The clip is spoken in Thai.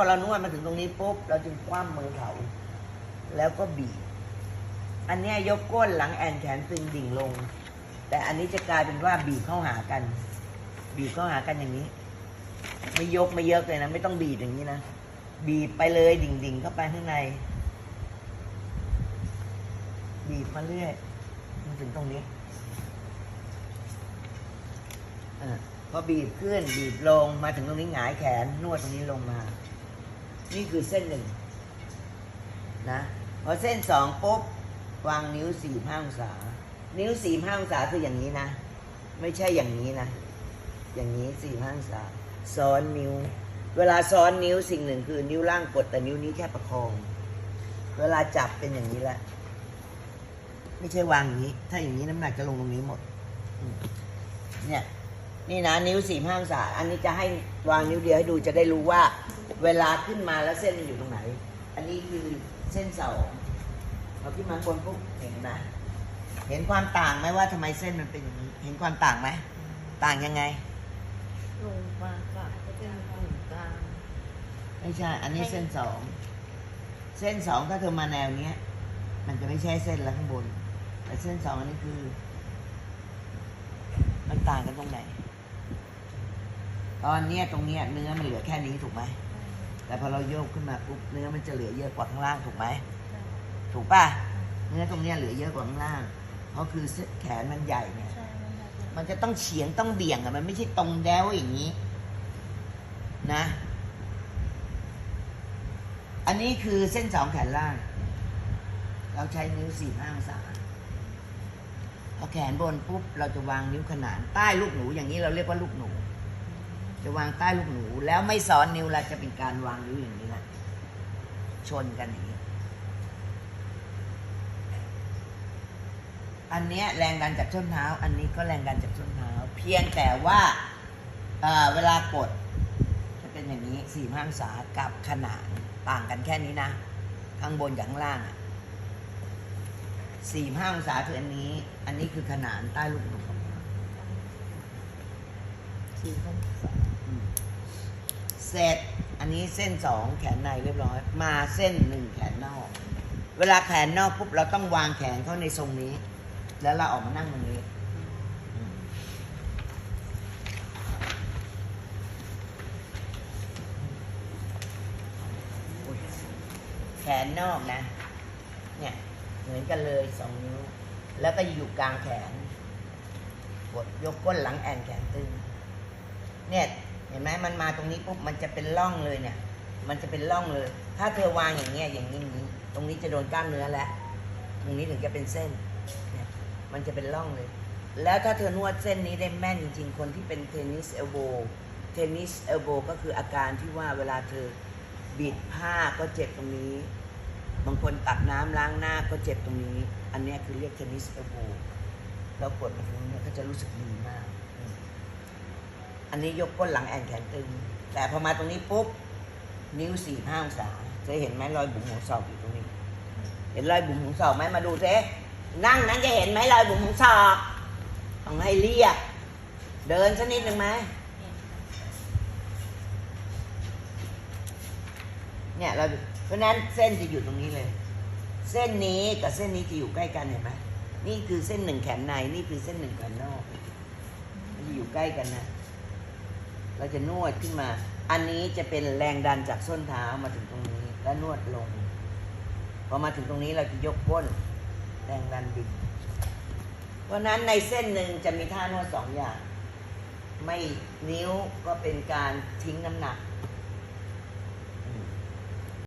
พอเรานวดมาถึงตรงนี้ปุ๊บเราจึงคว่ำมือเขาแล้วก็บีบอันนี้ยกก้นหลังแอนแขนตึงดิ่งลง แต่อันนี้จะกลายเป็นว่าบีบเข้าหากัน บีบเข้าหากันอย่างนี้ ไม่ยกไม่เยอะเลยนะ ไม่ต้องบีบอย่างนี้นะ บีบไปเลยดิ่งๆเข้าไปข้างใน บีบมาเรื่อยจนถึงตรงนี้อาพอบีบขึ้นบีบลงมาถึงตรงนี้หงายแขนนวดตรงนี้ลงมา นี่คือเส้นหนึ่งนะพอเส้นสองปุ๊บวางนิ้วสี่ห้าองศา นิ้วสี่ห้าองศาคืออย่างนี้นะ ไม่ใช่อย่างนี้นะ อย่างนี้สี่ห้าองศา ซ้อนนิ้ว เวลาซ้อนนิ้วสิ่งหนึ่งคือ นิ้วล่างกดแต่นิ้วนี้แค่ประคอง เวลาจับเป็นอย่างนี้แหละ ไม่ใช่วางอย่างนี้ ถ้าอย่างนี้น้ำหนักจะลงตรงนี้หมด เนี่ย นี่นะนิ้วสี่ห้าองศาอันนี้จะให้วางนิ้วเดียวให้ดูจะได้รู้ว่า เวลาขึ้นมาแล้วเส้นมันอยู่ตรงไหน อันนี้คือเส้นสองเราขึ้นมาบนปุ๊บเห็นไหมเห็นความต่างไหมว่าทำไมเส้นมันเป็นอย่างนี้ เห็นความต่างไหมต่างยังไงลงมาก็อาจจะเป็นกลุ่มกลางไม่ใช่ อันนี้เส้นสองเส้นสองถ้าเธอมาแนวเนี้ย มันจะไม่ใช่เส้นแล้วข้างบน แต่เส้นสองอันนี้คือ มันต่างกันตรงไหน ตอนเนี้ยตรงเนี้ยเนื้อมันเหลือแค่นี้ถูกไหมแต่พอเราโยกขึ้นมาปุ๊บเนื้อมันจะเหลือเยอะกว่าข้างล่างถูกไหมถูกป่ะเนื้อตรงเนี้ยเหลือเยอะกว่าข้างล่างเพราะคือแขนมันใหญ่เนี่ยมันจะต้องเฉียงต้องเบี่ยงอะมันไม่ใช่ตรงแดวอย่างนี้ นะ อันนี้คือเส้นสองแขนล่าง เราใช้นิ้วสี่ห้าองศาพอแขนบนปุ๊บเราจะวางนิ้วขนานใต้ลูกหนูอย่างนี้เราเรียกว่าลูกหนู จะวางใต้ลูกหนู แล้วไม่ซ้อนนิ้วเราจะเป็นการวางนิ้วอย่างนี้นะชนกันอย่างนี้ อันเนี้ยแรงดันจากส้นเท้า อันนี้ก็แรงดันจากส้นเท้า เพียงแต่ว่าเวลากดจะเป็นอย่างนี้สี่ห้าองศากับขนานต่างกันแค่นี้นะ ข้างบนกับข้างล่างสี่ห้าองศาคืออันนี้ อันนี้คือขนานใต้ลูกหนูสี่คนอืม เสร็จอันนี้เส้นสองแขนในเรียบร้อย มาเส้นหนึ่งแขนนอก เวลาแขนนอกปุ๊บเราต้องวางแขนเข้าในทรงนี้ แล้วเราออกมานั่งตรงนี้แขนนอกนะ เนี่ยเหมือนกันเลยสองนิ้ว แล้วก็อยู่กลางแขนกดยกก้นหลังแอนแขนตึงเนี่ย ห็นไหมมันมาตรงนี้ปุ๊บมันจะเป็นร่องเลยเนี่ย มันจะเป็นร่องเลย ถ้าเธอวางอย่างเงี้ยอย่างนี้นี้ ตรงนี้จะโดนกล้ามเนื้อแล้วตรงนี้ถึงจะเป็นเส้นเนี่ยมันจะเป็นร่องเลย แล้วถ้าเธอนวดเส้นนี้ได้แม่นจริง ๆ คนที่เป็นเทนนิสเอลโบเทนนิสเอลโบก็คืออาการที่ว่าเวลาเธอบิดผ้าก็เจ็บตรงนี้ บางคนตักน้ำล้างหน้าก็เจ็บตรงนี้ อันนี้คือเรียกเทนนิสเอลโบเรากดตรงนี้ก็จะรู้สึกดีมาก อันนี้ยกก้นหลังแอนแขนตึง แต่พอมาตรงนี้ปุ๊บ นิ้วสี่ห้าองศาจะเห็นไหมรอยบุ๋มหัวศอกอยู่ตรงนี้ เห็นรอยบุ๋มหัวศอกไหมมาดูเซนั่งนั้นจะเห็นไหมรอยบุ๋มหัวศอกต้องให้เรียก เดินสักนิดหนึ่งไหมเนี่ยเราเพราะฉะนั้นเส้นจะอยู่ตรงนี้เลย เส้นนี้กับเส้นนี้จะอยู่ใกล้กันเห็นไหมนี่คือเส้นหนึ่งแขนในนี่คือเส้นหนึ่งแขนนอกมันจะอยู่ใกล้กันนะ เราจะนวดขึ้นมา อันนี้จะเป็นแรงดันจากส้นเท้ามาถึงตรงนี้ แล้วนวดลง พอมาถึงตรงนี้เราจะยกก้น แรงดันดิ่งเพราะฉะนั้นในเส้นหนึ่งจะมีท่านวดสองอย่าง ไม่นิ้วก็เป็นการทิ้งน้ำหนัก